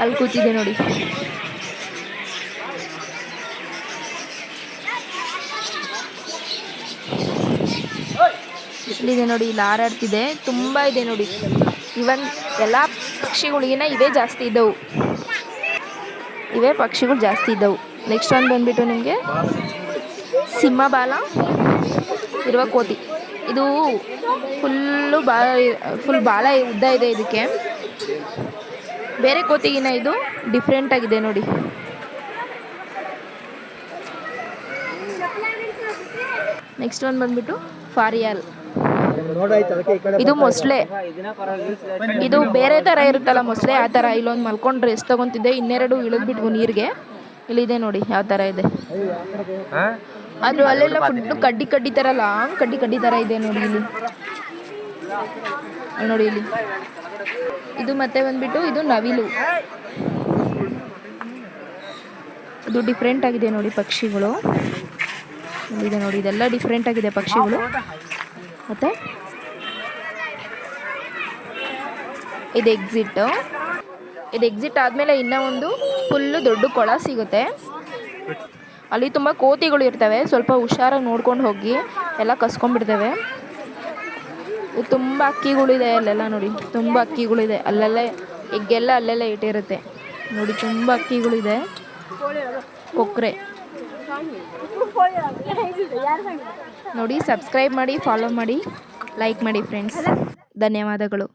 ಅಲ್ಲಿ ಕೂತಿದೆ ನೋಡಿ. ಇಲ್ಲಿದೆ ನೋಡಿ, ಇಲ್ಲಿ ಹಾರಾಡ್ತಿದೆ, ತುಂಬ ಇದೆ ನೋಡಿ. ಇವನ್ ಎಲ್ಲ ಪಕ್ಷಿಗಳಿಗಿನ ಇವೇ ಜಾಸ್ತಿ ಇದ್ದವು. ಇವೇ ಪಕ್ಷಿಗಳು ಜಾಸ್ತಿ ಇದ್ದವು. ನೆಕ್ಸ್ಟ್ ಒಂದು ಬಂದ್ಬಿಟ್ಟು ನಿಮಗೆ ಸಿಂಹಬಾಲ ಇರುವ ಕೋತಿ. ಇದು ಫುಲ್ಲು ಬಾಲ ಫುಲ್ ಬಾಲ ಉದ್ದ ಇದೆ ಇದಕ್ಕೆ. ಬೇರೆ ಕೋತಿಗಿನ ಇದು ಡಿಫ್ರೆಂಟ್ ಆಗಿದೆ ನೋಡಿ. ನೆಕ್ಸ್ಟ್ ಒಂದು ಬಂದ್ಬಿಟ್ಟು ಫಾರಿಯಾಲ್. ಇದು ಮೊಸಳೆ ಇದು ಬೇರೆ ಥರ ಇರುತ್ತಲ್ಲ ಮೊಸಳೆ ಆ ಥರ ಇಲ್ಲೊಂದು ಮಲ್ಕೊಂಡು ಡ್ರೆಸ್ ತಗೊಂತಿದ್ದೆ ಇನ್ನೆರಡು ಇಳಿದ್ಬಿಟ್ವು ನೀರಿಗೆ. ಇಲ್ಲಿದೆ ನೋಡಿ ಯಾವ ಥರ ಇದೆ. ಅದು ಅಲ್ಲೆಲ್ಲ ಫುಡ್ ಕಡ್ಡಿ ಕಡ್ಡಿ ಥರ ಲಾಂಗ್ ಕಡ್ಡಿ ಕಡ್ಡಿ ಥರ ಇದೆ ನೋಡಿ ಇಲ್ಲಿ. ನೋಡಿ ಇಲ್ಲಿ. ಇದು ಮತ್ತೆ ಬಂದ್ಬಿಟ್ಟು ಇದು ನವಿಲು. ಇದು ಡಿಫ್ರೆಂಟ್ ಆಗಿದೆ ನೋಡಿ ಪಕ್ಷಿಗಳು. ಇದೆ ನೋಡಿ ಇದೆಲ್ಲ ಡಿಫ್ರೆಂಟ್ ಆಗಿದೆ ಪಕ್ಷಿಗಳು. ಮತ್ತು? ಇದು ಎಕ್ಸಿಟ್ ಇದು ಎಕ್ಸಿಟ್ ಆದಮೇಲೆ ಇನ್ನೂ ಒಂದು ಫುಲ್ಲು ದೊಡ್ಡ ಕೊಳ ಸಿಗುತ್ತೆ. ಅಲ್ಲಿ ತುಂಬ ಕೋತಿಗಳು ಇರ್ತವೆ. ಸ್ವಲ್ಪ ಹುಷಾರಾಗಿ ನೋಡ್ಕೊಂಡು ಹೋಗಿ ಎಲ್ಲ ಕಸ್ಕೊಂಡ್ಬಿಡ್ತವೆ. ತುಂಬ ಅಕ್ಕಿಗಳಿದೆ ಅಲ್ಲೆಲ್ಲ ನೋಡಿ. ತುಂಬ ಅಕ್ಕಿಗಳಿದೆ ಅಲ್ಲಲ್ಲೇ ಎಗ್ಗೆಲ್ಲ ಅಲ್ಲೆಲ್ಲ ಇಟ್ಟಿರುತ್ತೆ. ನೋಡಿ, ತುಂಬ ಅಕ್ಕಿಗಳಿದೆ ಕೊಕ್ಕರೆ ನೋಡಿ ಸಬ್ಸ್ಕ್ರೈಬ್ ಮಾಡಿ ಫಾಲೋ ಮಾಡಿ ಲೈಕ್ ಮಾಡಿ ಫ್ರೆಂಡ್ಸ್ ಧನ್ಯವಾದಗಳು.